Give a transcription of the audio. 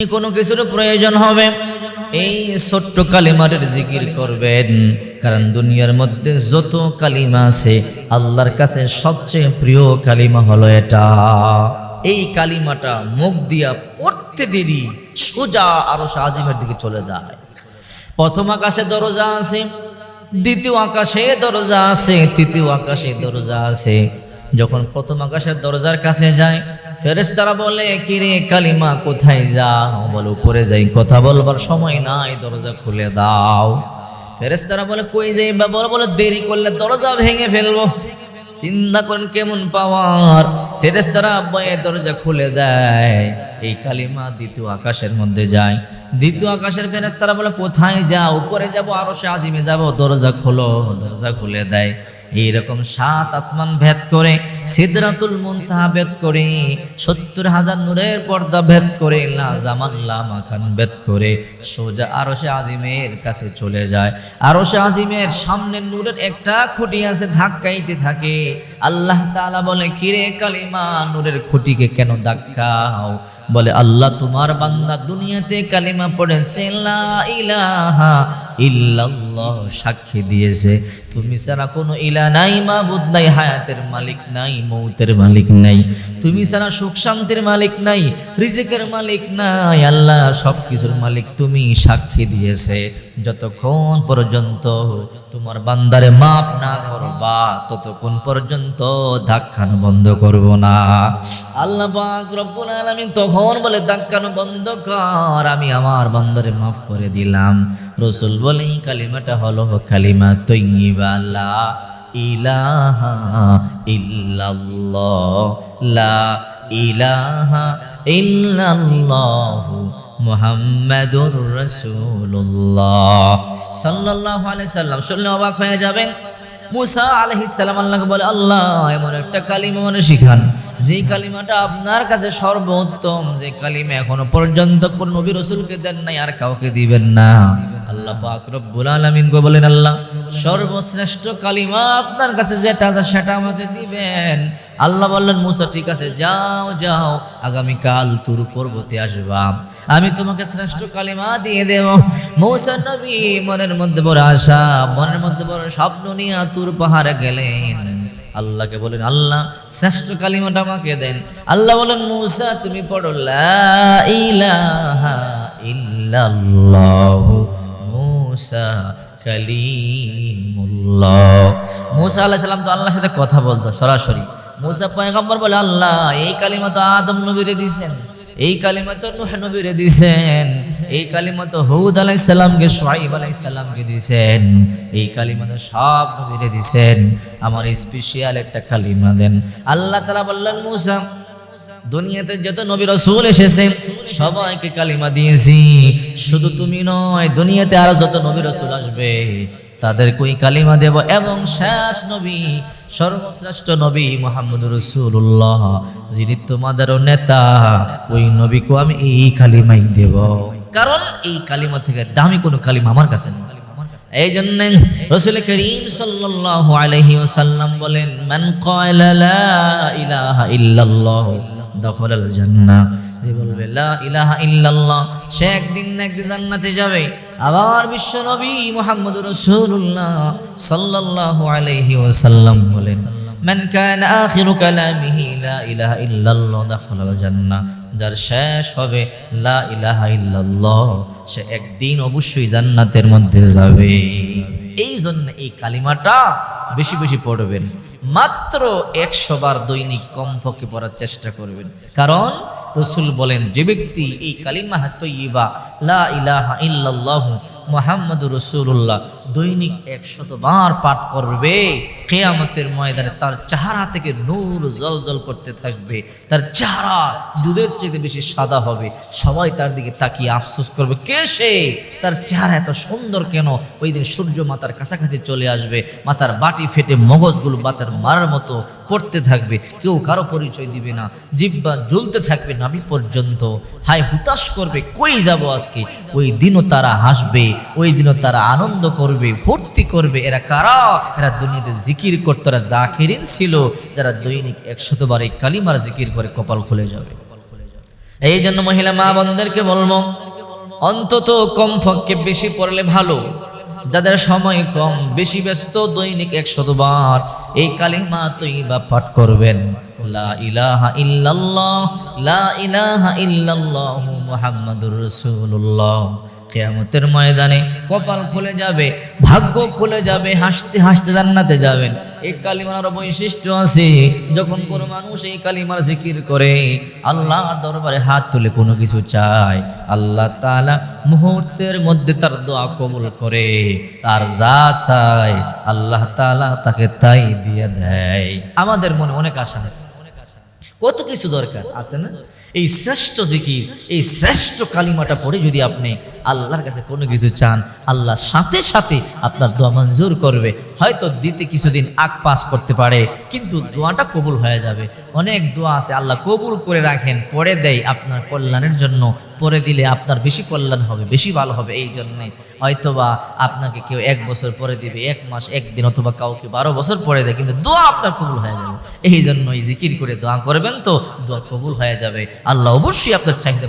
কোনো কিছুর প্রয়োজন হবে। এই ছোট্ট কালিমারের জিকির করবেন। কারণ দুনিয়ার মধ্যে যত কালিমা আছে, আল্লাহর কাছে সবচেয়ে প্রিয় কালিমা হলো এটা। এই কালিমাটা মুখ দিয়া পড়তে দেরি, সোজা আরও আজিমের দিকে চলে যায়। প্রথম আকাশে দরজা আছে, দ্বিতীয় আকাশে দরজা আছে, তৃতীয় আকাশে দরজা আছে। যখন প্রথম আকাশের দরজার কাছে যায়, ফেরেশতারা বলে, কিরে কালিমা, কোথায় যাও? বলে, উপরে যাই, কথা বলবার সময় নাই, দরজা খুলে দাও। ফেরেশতারা বলে, কই যাই বা বলে বলে, দেরি করলে দরজা ভেঙে ফেলব। চিন্তা করেন কেমন পাওয়ার? ফেরেস্তারা আব্বায়ে দরজা খুলে দেয়। এই কালিমা দ্বিতীয় আকাশের মধ্যে যায়। দ্বিতীয় আকাশের ফেরেস্তারা বলে, কোথায় যা উপরে যাব আরও সে আজিমে যাব। দরজা খোলো, দরজা খুলে দেয়। এইরকম সাত আসমান ভেদ করে, সিদরাতুল মুনতাহা ভেদ করে, সত্তর হাজার নূরের পর্দা ভেদ করে, লা জামান লা ভেদ করে, সোজা আরও সে আজিমের কাছে চলে যায়। আরও সে আজিমের সামনে নূরের একটা খুঁটি আছে, ধাক্কাইতে থাকে। আল্লাহ তাআলা বলে, কিরে কালিমা, নূরের খুঁটিকে কেন ধাক্কাও? বলে, আল্লাহ তোমার বান্দা দুনিয়াতে কালিমা পড়েছে, লা ইলাহা ইল্লাল্লাহ সাক্ষী দিয়েছে। তুমি ছাড়া কোনো ইলা নাই, মাবুদ নাই, হায়াতের মালিক নাই, মৌতের মালিক নাই। তুমি ছাড়া সুখ শান্তির মালিক নাই, রিজিকের মালিক নাই। আল্লাহ সব কিছুর মালিক তুমি সাক্ষী দিয়েছে। যতক্ষণ পর্যন্ত তোমার বান্দারে মাপ না করবা, ততক্ষণ পর্যন্ত ধাক্কানো বন্ধ করব না। আল্লাহ পাক রব্বুল আলামিন তখন বলে, ধাক্কানো বন্ধ কর, আমি আমার বান্দারে মাফ করে দিলাম। রসুল বলে, এই কালিমাটা হলো কালিমা তৈবা লা ইলাহা ইল্লাল্লাহ। লা ইলাহা ইল্লাল্লাহু মুহাম্মাদুর সাল্লাল্লাহু আলাইহি সাল্লাম। শুনলে অবাক হয়ে যাবেন। মুসা আলাইহিস সালাম আল্লাহকে বলে, আল্লাহ, এমন একটা কালিমা মনে শিখান। যে কালিমাটা আপনার কাছে সর্বোত্তম, যে কালিমা এখনও পর্যন্ত কোন নবী রসুলকে দেন নাই, আর কাউকে দিবেন না। আল্লাহ পাক রব্বুল বলেন, আল্লাহ, সর্বশ্রেষ্ঠ কালিমা আপনার কাছে যেটা আছে সেটা আমাকে দিবেন। আল্লাহ বললেন, মুসা, ঠিক আছে, যাও যাও, আগামীকাল তুর পর্বতে আসবা। আমি তোমাকে শ্রেষ্ঠ কালিমা দিয়ে দেব। মৌসা নবী মনের মধ্যে বড় আশা, মনের মধ্যে বড় স্বপ্ন নিয়ে তুর পাহাড়ে গেলেন। আল্লাহকে বলেন, আল্লাহ, শ্রেষ্ঠ কালিমাটা আমাকে দেন। আল্লাহ বলেন, মুসা, তুমি পড়ো ইল্লাল্লাহু। মুসা, কালিমুল্লাহ। মুসা আলাইহিস সালাম তো আল্লাহর সাথে কথা বলতো, সরাসরি। মুসা পয়গম্বর বলে, আল্লাহ, এই কালিমা তো আদম নবীরে দিয়েছেন এই কালিমা তো নুহ নবীরে দিয়েছেন এই কালিমা তো হুদ আলাইহিস সালামকে শুআইব আলাইহিস সালামকে দিয়েছেন এই কালিমা তো সব নবীরে দিয়েছেন আমার স্পেশাল একটা কালিমা দেন। আল্লাহ তাআলা বললেন, মুসা, দুনিয়াতে যত নবী রসুল এসেছে, সবাইকে কালিমা দিয়েছি। শুধু তুমি নয়, দুনিয়াতে আরও যত নবী রসুল আসবে তাদের কই কালিমা দেব এবং শেষ নবী, সর্বশ্রেষ্ঠ নবী মোহাম্মদ রসুল্লাহ যিনি তোমাদেরও নেতা, ওই নবীকে আমি এই কালিমাই দেব। কারণ এই কালিমা থেকে দামি কোনো কালিমা আমার কাছে নেই। এই জন্য রসুল করিম সাল্লাল্লাহু আলাইহি ওয়াসাল্লাম বলেন, মান ক্বালা লা ইলাহা ইল্লাল্লাহ দখলাল জান্নাহ। যে বলবে, লা ইলাহা ইল্লাল্লাহ সে একদিন না একদিন জান্নাতে যাবে। আবার বিশ্ব নবী মুহাম্মদুর রাসূলুল্লাহ সাল্লাল্লাহু আলাইহি ওয়াসাল্লাম বলেন, মান কানা আখিরু কালামিহি লা ইলাহা ইল্লাল্লাহ দখলাল জান্নাহ যার শেষ হবে, লা ইলাহা ইল্লাল্লাহ সে একদিন অবশ্যই জান্নাতের মধ্যে যাবে। এই জন্য এই কালিমাটা বেশি বেশি পড়বেন। মাত্র একশো বার দৈনিক কমপক্ষে পড়ার চেষ্টা করবেন। কারণ রসুল বলেন, যে ব্যক্তি এই কালিমা তৈবা লা ইলাহা ইল্লাল্লাহ মোহাম্মদ রসুল্লাহ দৈনিক একশত বার পাঠ করবে, কেয়ামতের ময়দানে তার চেহারা থেকে নূর জল জল করতে থাকবে, তার চেহারা দুধের চেয়ে বেশি সাদা হবে, সবাই তার দিকে তাকিয়ে আফসোস করবে, কে সে? তার চেহারা এত সুন্দর কেন? ওই দিন সূর্য মাতার কাছাকাছি চলে আসবে, মাতার বাটি ফেটে মগজগুলো বাতার মারার মতো পড়তে থাকবে, কেউ কারও পরিচয় দিবে না, জিব্বা জ্বলতে থাকবে নাভি পর্যন্ত হায় হুতাশ করবে, কই যাব আজকে? ওই দিনও তারা হাসবে, ওই দিনও তারা আনন্দ করবে, ফুর্তি করবে, এরা কারা? এরা দুনিয়াতে জিকির করতো, এরা জাকিরিন ছিল, যারা দৈনিক একশতবার এই কালিমার জিকির করে কপাল খুলে যাবে। এই জন্য মহিলা মা বোনদেরকে বলব, অন্তত কম পক্ষে বেশি পড়লে ভালো। যাদের সময় কম, বেশি ব্যস্ত, দৈনিক একশত বার এই কালিমা বা পাঠ করবেন। লা ইলাহা ইল্লাল্লাহ, লা ইলাহা ইল্লাল্লাহ মুহাম্মাদুর রাসূলুল্লাহ। কেয়ামতের ময়দানে কপাল খুলে যাবে, ভাগ্য খুলে যাবে, হাসতে হাসতে জান্নাতে যাবেন। এই কালিমার বৈশিষ্ট্য আছে, যখন কোনো মানুষ এই কালিমার জিকির করে, আল্লাহর দরবারে হাত তুলে কোনো কিছু চায়, আল্লাহ তাআলা মুহূর্তের মধ্যে তার দোয়া কবুল করে। তার যা চায়, আল্লাহ তাআলা তাকে তাই দিয়ে দেয়। আমাদের মনে অনেক আশা আছে। কত কিছু দরকার, আছে না? এই শ্রেষ্ঠ জিকির, এই শ্রেষ্ঠ কালিমাটা পড়ে যদি আপনি আল্লাহর কাছে কোনো কিছু চান, আল্লাহ সাথে সাথে আপনার দোয়া মঞ্জুর করবে। হয়তো দিতে কিছুদিন আগ পাস করতে পারে, কিন্তু দোয়াটা কবুল হয়ে যাবে। অনেক দোয়া আছে আল্লাহ কবুল করে রাখেন, পরে দেয় আপনার কল্যাণের জন্য। পরে দিলে আপনার বেশি কল্যাণ হবে, বেশি ভালো হবে এই জন্যে। হয়তোবা আপনাকে কেউ এক বছর পরে দিবে, এক মাস, একদিন অথবা কাউকে বারো বছর পরে দেয়, কিন্তু দোয়া আপনার কবুল হয়ে যাবে। এই জন্য এই জিকির করে দোয়া করবেন তো, দোয়া কবুল হয়ে যাবে। আল্লাহ অবশ্যই আপনার চাহিদা